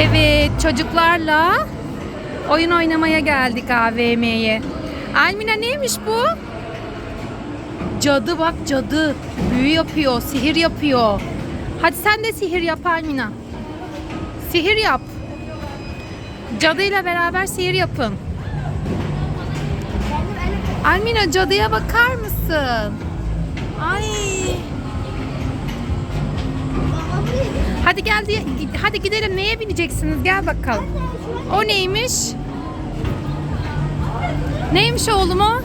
Evet çocuklarla oyun oynamaya geldik AVM'ye. Almina neymiş bu? Cadı bak cadı. Büyü yapıyor, sihir yapıyor. Hadi sen de sihir yap Almina. Sihir yap. Cadıyla beraber sihir yapın. Almina cadıya bakar mısın? Ay. Hadi gel hadi gidelim neye bineceksiniz gel bakalım. O neymiş? Neymiş oğlum o?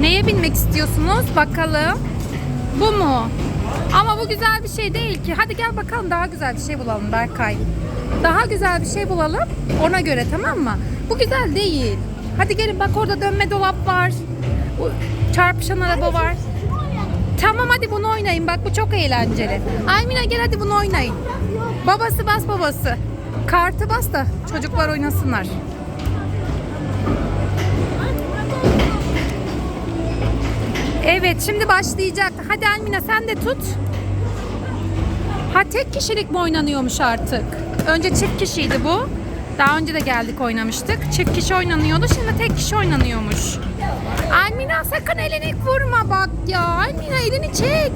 Neye binmek istiyorsunuz? Bakalım. Bu mu? Ama bu güzel bir şey değil ki. Hadi gel bakalım daha güzel bir şey bulalım Berkay. Daha güzel bir şey bulalım. Ona göre tamam mı? Bu güzel değil. Hadi gelin bak orada dönme dolap var. Çarpışan araba var. Tamam hadi bunu oynayın. Bak bu çok eğlenceli. Almina gel hadi bunu oynayın. Babası bas babası. Kartı bas da çocuklar oynasınlar. Evet şimdi başlayacak. Hadi Almina sen de tut. Ha tek kişilik mi oynanıyormuş artık? Önce çift kişiydi bu. Daha önce de geldik oynamıştık. Çift kişi oynanıyordu. Şimdi tek kişi oynanıyormuş. Almina sakın elini vurma bak ya. Almina elini çek.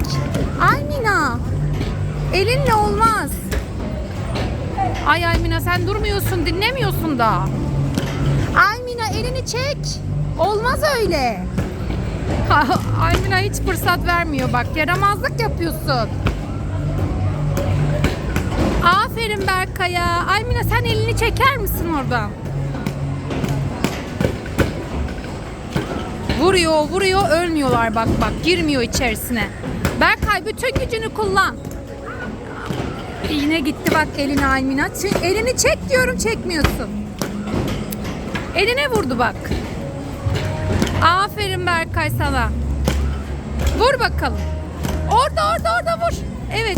Almina. Elinle olmaz. Ay Almina sen durmuyorsun dinlemiyorsun da. Almina elini çek. Olmaz öyle. Almina hiç fırsat vermiyor bak. Yaramazlık yapıyorsun. Aferin Berkay'a. Almina sen elini çeker misin oradan? Vuruyor, vuruyor, ölmüyorlar bak bak. Girmiyor içerisine. Berkay bütün gücünü kullan. Yine gitti bak eline Almina. Ç- Elini çek diyorum çekmiyorsun. Eline vurdu bak. Aferin Berkay sana. Vur bakalım. Orada orada orada vur. Evet.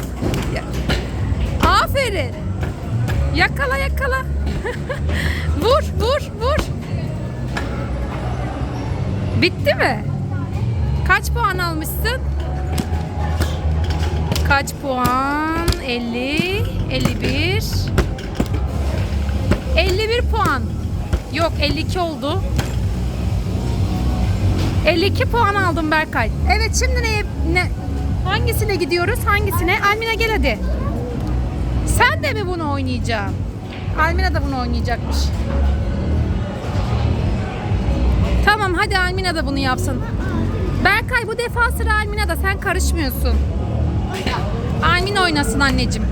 Aferin. Yakala yakala. vur vur vur. Bitti mi? Kaç puan almışsın? Kaç puan? 50, 51. 51 puan. Yok 52 oldu. 52 puan aldım Berkay. Evet şimdi neye ne hangisine gidiyoruz? Hangisine? Almina gel hadi. Sen de mi bunu oynayacaksın? Almina da bunu oynayacakmış. Tamam hadi Almina da bunu yapsın. Berkay bu defa sıra Almina da sen karışmıyorsun. Almina oynasın anneciğim.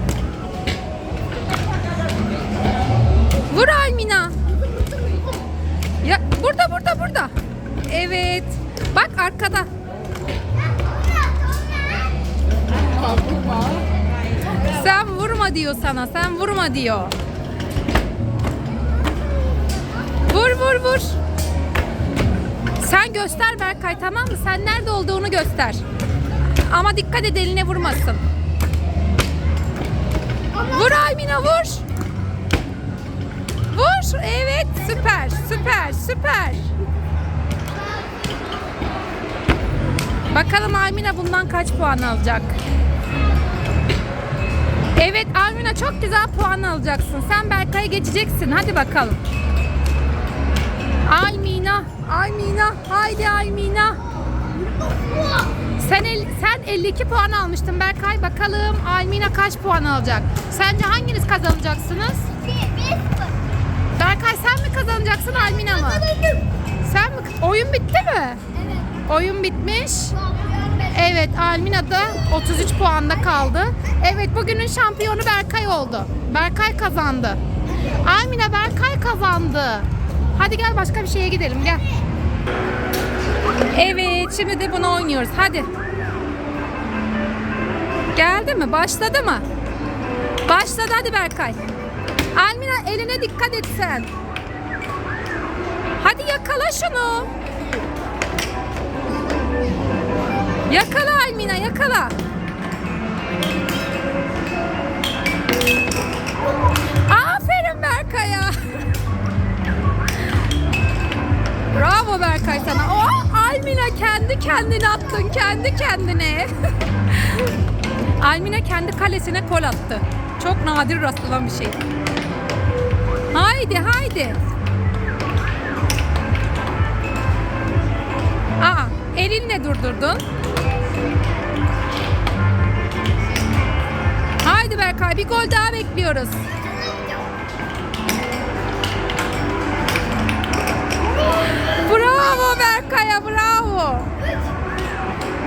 Vur Almina. Ya burada burada burada. Evet. Bak arkada. Diyor sana. Sen vurma diyor. Vur vur vur. Sen göster Berkay tamam mı? Sen nerede olduğunu göster. Ama dikkat et eline vurmasın. Vur Aymina vur. Vur. Evet süper süper süper. Bakalım Almina bundan kaç puan alacak? Evet Almina çok güzel puan alacaksın. Sen Berkay'ı geçeceksin. Hadi bakalım. Almina, Almina, haydi Almina. Sen el, sen 52 puan almıştın Berkay. Bakalım Almina kaç puan alacak? Sence hanginiz kazanacaksınız? Berkay sen mi kazanacaksın Almina mı? Sen mi? Oyun bitti mi? Oyun bitmiş. Evet Almina da 33 puanda kaldı. Evet bugünün şampiyonu Berkay oldu. Berkay kazandı. Almina Berkay kazandı. Hadi gel başka bir şeye gidelim gel. Evet şimdi de bunu oynuyoruz. Hadi. Geldi mi? Başladı mı? Başladı hadi Berkay. Almina eline dikkat et sen. Hadi yakala şunu. Yakala Almina yakala. Aferin Berkay'a. Bravo Berkay sana. Oh, Almina kendi kendine attın kendi kendine. Almina kendi kalesine gol attı. Çok nadir rastlanan bir şey. Haydi haydi. Aa, elinle durdurdun. Haydi Berkay bir gol daha bekliyoruz. Bravo Berkay'a bravo.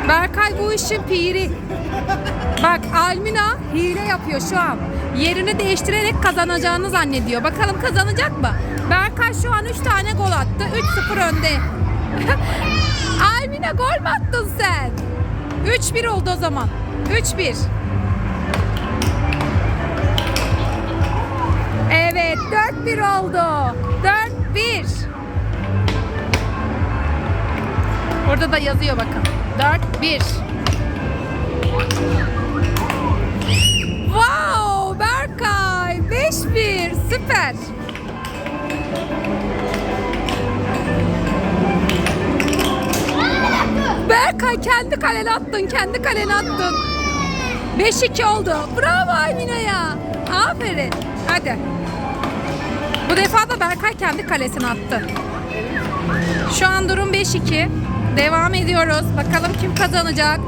Berkay bu işin piri. Bak Almina hile yapıyor şu an. Yerini değiştirerek kazanacağını zannediyor. Bakalım kazanacak mı? Berkay şu an 3 tane gol attı. 3-0 önde. Almina gol mü attın sen? 3-1 oldu o zaman. 3-1. 4-1 oldu. 4-1. Orada da yazıyor bakın. 4-1. Wow Berkay 5-1 süper. Berkay kendi kalene attın, kendi kalene attın. 5-2 oldu. Bravo Aymina'ya. Aferin. Hadi. Bu defa da Berkay kendi kalesine attı. Şu an durum 5-2. Devam ediyoruz. Bakalım kim kazanacak.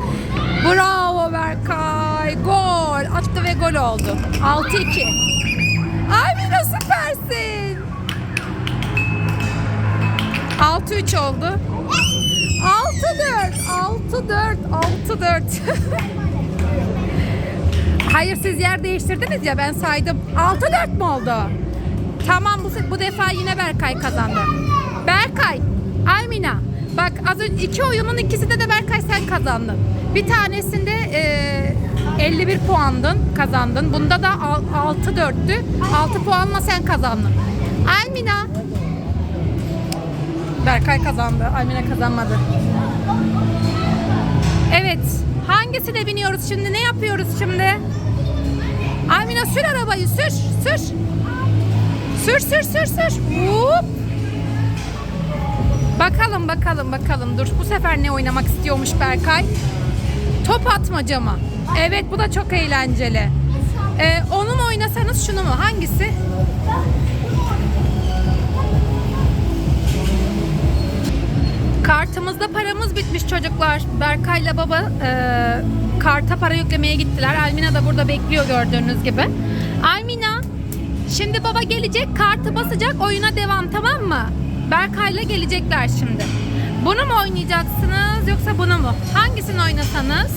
Bravo Berkay. Gol. Attı ve gol oldu. 6-2. Aymina süpersin. 6-3 oldu. 6-4. 6-4. 6-4. Hayır siz yer değiştirdiniz ya ben saydım. 6-4 mu oldu? Tamam bu, bu defa yine Berkay kazandı. Berkay, Almina. Bak az önce iki oyunun ikisinde de Berkay sen kazandın. Bir tanesinde e, 51 puandın kazandın. Bunda da 6-4'tü. 6 puanla sen kazandın. Almina. Berkay kazandı. Almina kazanmadı. Evet. Hangisine biniyoruz şimdi? Ne yapıyoruz şimdi? Almina sür arabayı sür. Sür. Sür sür sür sür. Hop. Bakalım bakalım bakalım. Dur bu sefer ne oynamak istiyormuş Berkay? Top atmaca mı? Evet bu da çok eğlenceli. Ee, onu mu oynasanız şunu mu? Hangisi? Kartımızda paramız bitmiş çocuklar. Berkay'la baba e, karta para yüklemeye gittiler. Almina da burada bekliyor gördüğünüz gibi. Almina Şimdi baba gelecek, kartı basacak, oyuna devam tamam mı? Berkay'la gelecekler şimdi. Bunu mu oynayacaksınız yoksa bunu mu? Hangisini oynasanız?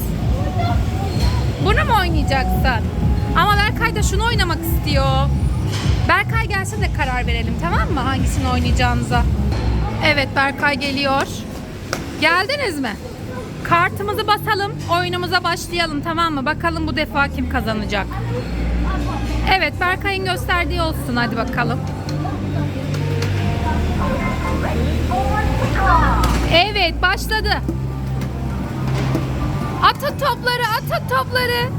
Bunu mu oynayacaksın? Ama Berkay da şunu oynamak istiyor. Berkay gelsin de karar verelim tamam mı? Hangisini oynayacağınıza. Evet Berkay geliyor. Geldiniz mi? Kartımızı basalım, oyunumuza başlayalım tamam mı? Bakalım bu defa kim kazanacak. Evet Berkay'ın gösterdiği olsun hadi bakalım. Evet başladı. Atın topları atın topları.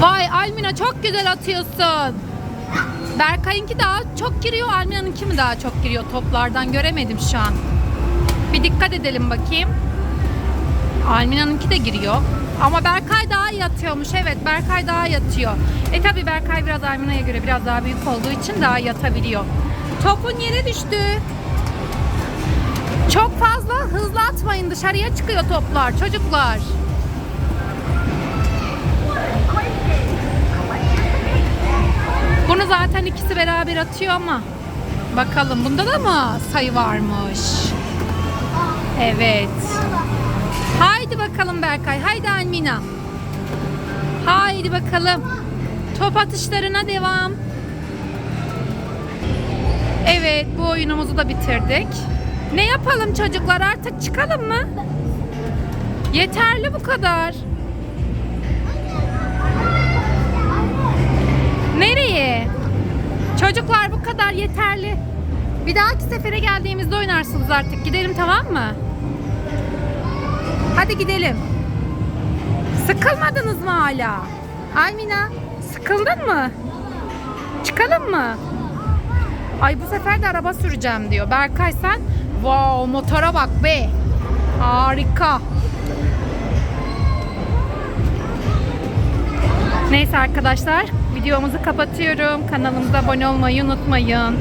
Vay Almina çok güzel atıyorsun. Berkay'ınki daha çok giriyor, Almina'nınki mi daha çok giriyor toplardan göremedim şu an. Bir dikkat edelim bakayım. Almina'nınki de giriyor. Ama Berkay daha iyi atıyormuş. Evet Berkay daha iyi atıyor. E tabi Berkay biraz Almina'ya göre biraz daha büyük olduğu için daha iyi atabiliyor. Topun yere düştü. Çok fazla hızlı atmayın dışarıya çıkıyor toplar çocuklar. Bunu zaten ikisi beraber atıyor ama bakalım bunda da mı sayı varmış? Evet. Haydi bakalım Berkay. Haydi Almina. Haydi bakalım. Top atışlarına devam. Evet bu oyunumuzu da bitirdik. Ne yapalım çocuklar artık çıkalım mı? Yeterli bu kadar. Nereye? Çocuklar bu kadar yeterli. Bir dahaki sefere geldiğimizde oynarsınız artık. Gidelim tamam mı? Hadi gidelim. Sıkılmadınız mı hala? Almina, sıkıldın mı? Çıkalım mı? Ay bu sefer de araba süreceğim diyor. Berkay sen Wow motora bak be. Harika. Neyse arkadaşlar videomuzu kapatıyorum. Kanalımıza abone olmayı unutmayın.